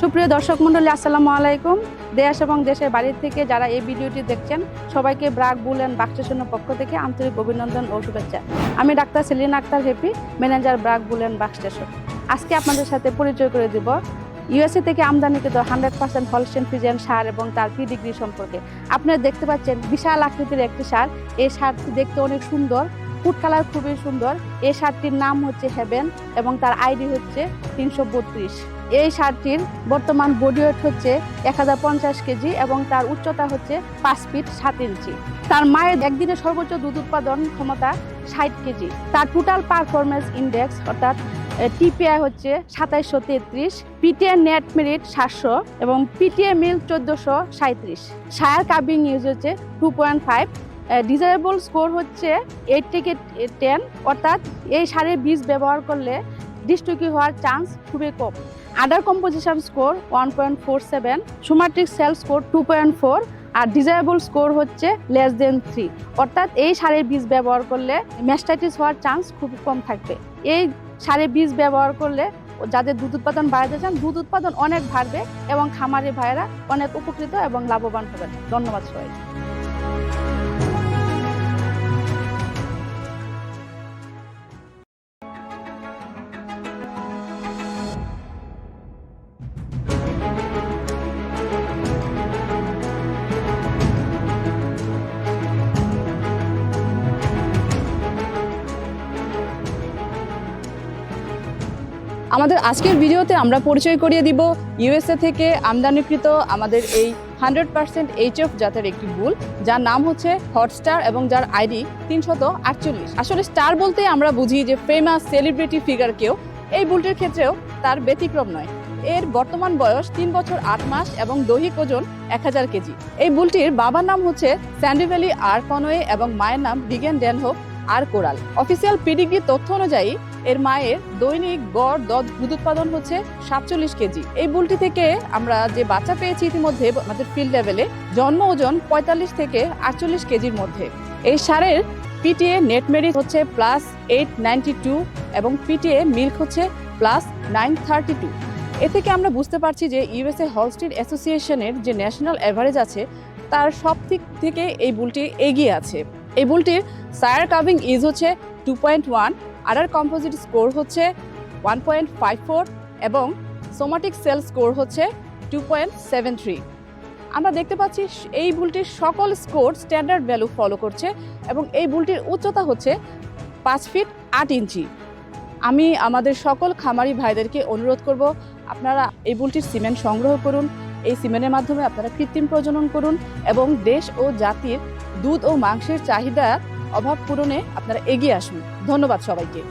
সুপ্রিয় দর্শক মণ্ডলী, আসসালামু আলাইকুম। দেশ এবং দেশের বাড়ির থেকে যারা এই ভিডিওটি দেখছেন, সবাইকে ব্রাক, বুল অ্যান্ড বাক্সেশনের পক্ষ থেকে আন্তরিক অভিনন্দন ও শুভেচ্ছা। আমি ডাক্তার সেলিনা আক্তার হেপি, ম্যানেজার ব্রাক, বুল অ্যান্ড বাক্সেশন আজকে আপনাদের সাথে পরিচয় করে দিব ইউএসএ থেকে আমদানিকৃত হান্ড্রেড পার্সেন্ট হলস্টেন ফিজিয়ান সার এবং তার পি ডিগ্রি সম্পর্কে। আপনারা দেখতে পাচ্ছেন বিশাল আকৃতির একটি সার। এই সারটি দেখতে অনেক সুন্দর ফুড কালার খুবই সুন্দর। এই শার্টটির নাম হচ্ছে হেভেন এবং তার আইডি হচ্ছে তিনশো বত্রিশ। এই শার্টটির বর্তমান বডি ওয়েট হচ্ছে এক হাজার পঞ্চাশ কেজি এবং তার উচ্চতা হচ্ছে পাঁচ ফিট সাত ইঞ্চি। তার মায়ের একদিনে সর্বোচ্চ দুধ উৎপাদন ক্ষমতা ষাট কেজি। তার টোটাল পারফরমেন্স ইন্ডেক্স অর্থাৎ টিপিআই হচ্ছে সাতাইশশো তেত্রিশ পিটিএ নেট মেরিট সাতশো এবং পিটিএ মিল চোদ্দোশো সাঁত্রিশ সায়ার কাবিং ইউজ হচ্ছে two point five desirable score হচ্ছে এইট থেকে টেন অর্থাৎ এই সারের বীজ ব্যবহার করলে ডিস্ট্রিক্ট হওয়ার চান্স খুবই কম। Other composition score one point four seven somatic cell score two point four আর ডিজায়াবল স্কোর হচ্ছে লেস দেন থ্রি অর্থাৎ এই সারের বীজ ব্যবহার করলে ম্যাস্টাইটিস হওয়ার চান্স খুব কম থাকবে। এই সারের বীজ ব্যবহার করলে যাদের দুধ উৎপাদন বাড়াতে চান, দুধ উৎপাদন অনেক বাড়বে এবং খামারি ভাইয়েরা অনেক উপকৃত এবং লাভবান হবেন। ধন্যবাদ সবাই আমাদের আজকের ভিডিওতে আমরা পরিচয় করিয়ে দিব ইউএসএ থেকে আমদানিকৃত আমাদের এই হান্ড্রেড পার্সেন্ট এইচএফ জাতের একটি বুল, যার নাম হচ্ছে হটস্টার এবং যার আইডি তিনশত আটচল্লিশ। আসলে স্টার বলতে আমরা বুঝি যে ফেমাস সেলিব্রিটি ফিগারকেও এই বুলটির ক্ষেত্রেও তার ব্যতিক্রম নয়। এর বর্তমান বয়স তিন বছর আট মাস এবং দৈহিক ওজন এক হাজার কেজি। এই বুলটির বাবার নাম হচ্ছে স্যান্ডি ভ্যালি আর কনওয়ে এবং মায়ের নাম বিগেন ড্যানহোপ আর কোরাল। অফিসিয়াল পিডিগ্রি তথ্য অনুযায়ী এর মায়ের দৈনিক গড় দদ দুধ উৎপাদন হচ্ছে সাতচল্লিশ কেজি। এই বুলটি থেকে আমরা যে বাচ্চা পেয়েছি ইতিমধ্যে আমাদের ফিল্ড লেভেলে জন্ম ওজন পঁয়তাল্লিশ থেকে আটচল্লিশ কেজির মধ্যে। এই সারের পিটিএ নেট মেরিট হচ্ছে প্লাস এইট নাইনটি টু এবং পিটিএ মিল্ক হচ্ছে প্লাস নাইন থার্টি টু এ থেকে আমরা বুঝতে পারছি যে ইউএসএ হলস্টিন অ্যাসোসিয়েশনের যে ন্যাশনাল অ্যাভারেজ আছে, তার সব দিক থেকে এই বুলটি এগিয়ে আছে। এই বুলটির সায়ার কাভিং ইজ হচ্ছে two point one other composite score হচ্ছে ওয়ান পয়েন্ট ফাইভ ফোর এবং সোমাটিক সেল স্কোর হচ্ছে টু পয়েন্ট সেভেন থ্রি আমরা দেখতে পাচ্ছি এই বুলটির সকল স্কোর স্ট্যান্ডার্ড ভ্যালু ফলো করছে এবং এই বুলটির উচ্চতা হচ্ছে পাঁচ ফিট আট ইঞ্চি। আমি আমাদের সকল খামারি ভাইদেরকে অনুরোধ করব, আপনারা এই বুলটির সিমেন্ট সংগ্রহ করুন, এই সিমেন্টের মাধ্যমে আপনারা কৃত্রিম প্রজনন করুন এবং দেশ ও জাতির দুধ ও মাংসের চাহিদা অভাব পূরণে আপনারা এগিয়ে আসুন। ধন্যবাদ সবাইকে।